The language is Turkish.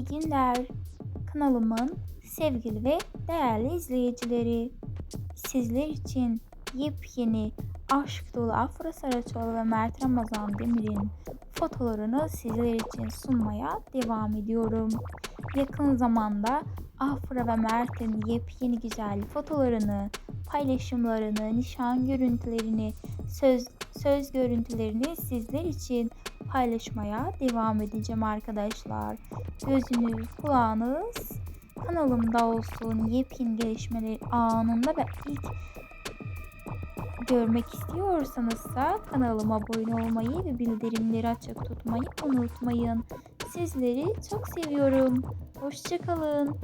İyi günler. Kanalımın sevgili ve değerli izleyicileri. Sizler için yepyeni aşk dolu Afra Saraçoğlu ve Mert Ramazan Demir'in fotolarını sizler için sunmaya devam ediyorum. Yakın zamanda Afra ve Mert'in yepyeni güzel fotolarını, paylaşımlarını, nişan görüntülerini, söz söz görüntülerini sizler için paylaşmaya devam edeceğim arkadaşlar. Gözünüz, kulağınız kanalımda olsun. Yepyeni gelişmeleri anında ve ilk görmek istiyorsanızsa kanalıma abone olmayı ve bildirimleri açık tutmayı unutmayın. Sizleri çok seviyorum. Hoşçakalın.